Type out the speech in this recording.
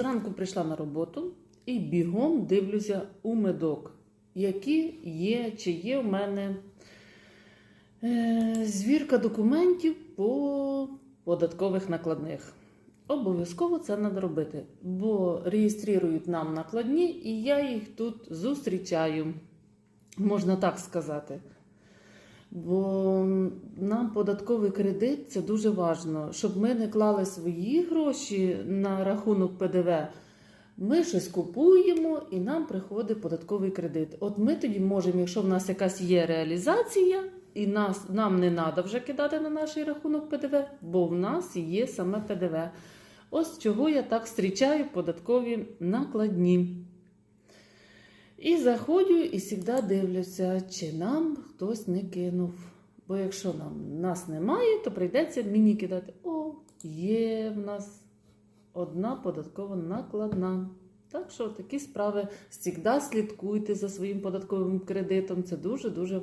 Зранку прийшла на роботу і бігом дивлюся у медок, які є, чи є в мене е, звірка документів по податкових накладних. Обов'язково це треба робити, бо реєструють нам накладні, і я їх тут зустрічаю, можна так сказати. Бо нам податковий кредит це дуже важливо, щоб ми не клали свої гроші на рахунок ПДВ. Ми щось купуємо і нам приходить податковий кредит. От ми тоді можемо, якщо в нас якась є реалізація, і нас, нам не треба вже кидати на наш рахунок ПДВ, бо в нас є саме ПДВ. Ось чого я так зустрічаю податкові накладні. І заходжу і завжди дивлюся, чи нам хтось не кинув. Бо якщо нам нас немає, то прийдеться мені кидати. О, є в нас одна податкова накладна. Так що такі справи завжди слідкуйте за своїм податковим кредитом. Це дуже-дуже